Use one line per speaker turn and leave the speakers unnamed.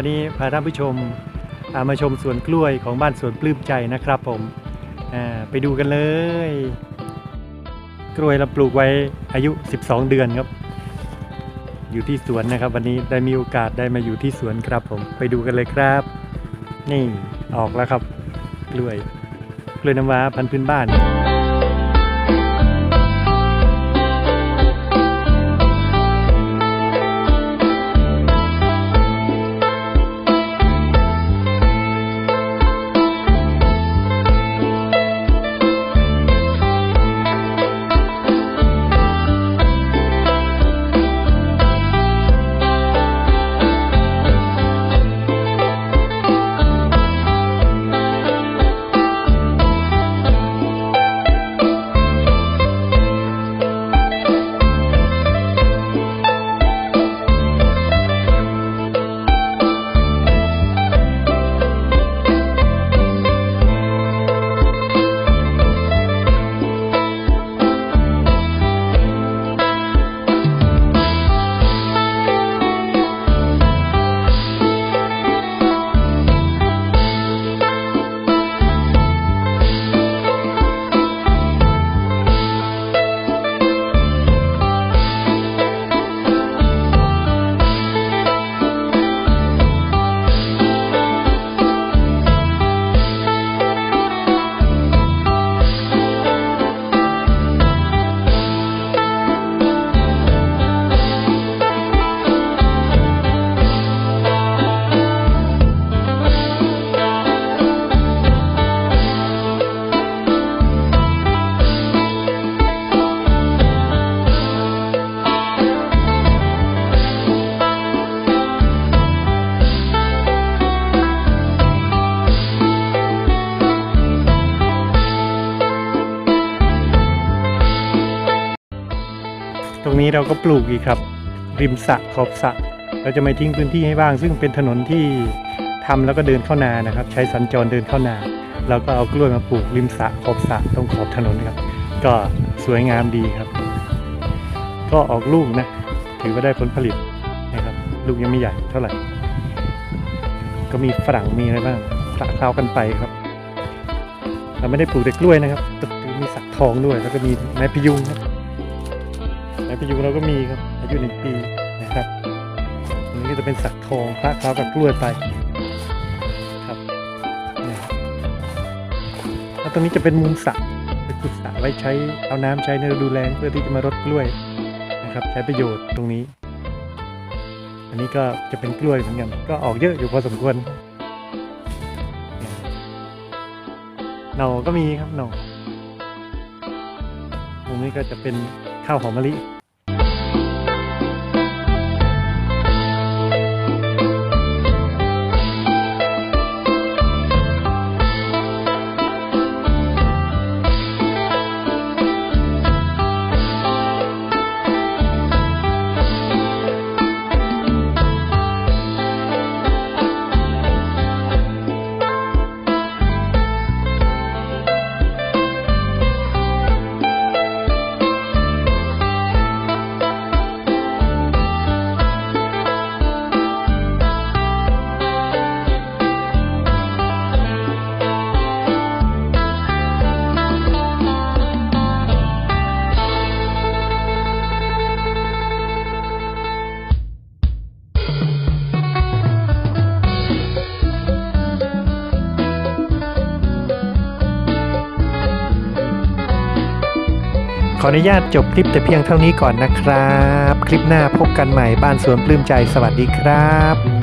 วันนี้พาท่านผู้ชมามาชมสวนกล้วยของบ้านสวนปลื้มใจนะครับผมไปดูกันเลย กล้วยเราปลูกไว้อายุ 12 เดือนครับ อยู่ที่สวนนะครับ วันนี้ได้มีโอกาสได้มาอยู่ที่สวนครับผมไปดูกันเลยครับ นี่ออกแล้วครับ กล้วยกล้วยน้ำว้าพันธุ์พื้นบ้าน นี้เราก็ปลูกอีกครับ ริมสระขอบสระเราจะไม่ทิ้งพื้นที่ให้ว่าง ซึ่งเป็นถนนที่ทำแล้วก็เดินเข้านานะครับ ใช้สัญจรเดินเข้านาเราก็เอากล้วยมาปลูกริมสระขอบสระตรงขอบถนนครับ ก็สวยงามดีครับ ก็ออกลูกนะ ถือว่าได้ผลผลิตนะครับ ลูกยังไม่ใหญ่เท่าไหร่ ก็มีฝรั่งมีอะไรบ้างคละเคล้ากันไปครับ เราไม่ได้ปลูกแต่กล้วยนะครับแต่มีสักทองด้วย แล้วก็มีไม้พยุงครับ ไม้พยุงเราก็มีครับอายุหนึ่งปีนะครับอันนี้ก็จะเป็นสักทองพระเคล้ากับกล้วยไปครับแล้วตรงนี้จะเป็นมุมสระเป็นขุดสระไว้ใช้เอาน้ำใช้ในฤดูแล้งเพื่อที่จะมารดกล้วยนะครับ ใช้ประโยชน์ตรงนี้ อันนี้ก็จะเป็นกล้วยเหมือนกันก็ออกเยอะอยู่พอสมควรหน่อก็มีครับหน่อตรงนี้ก็จะเป็น ข้าวหอ ขออนุญาตจบคลิปแต่เพียงเท่านี้ก่อนนะครับ คลิปหน้าพบกันใหม่บ้านสวนปลื้มใจสวัสดีครับ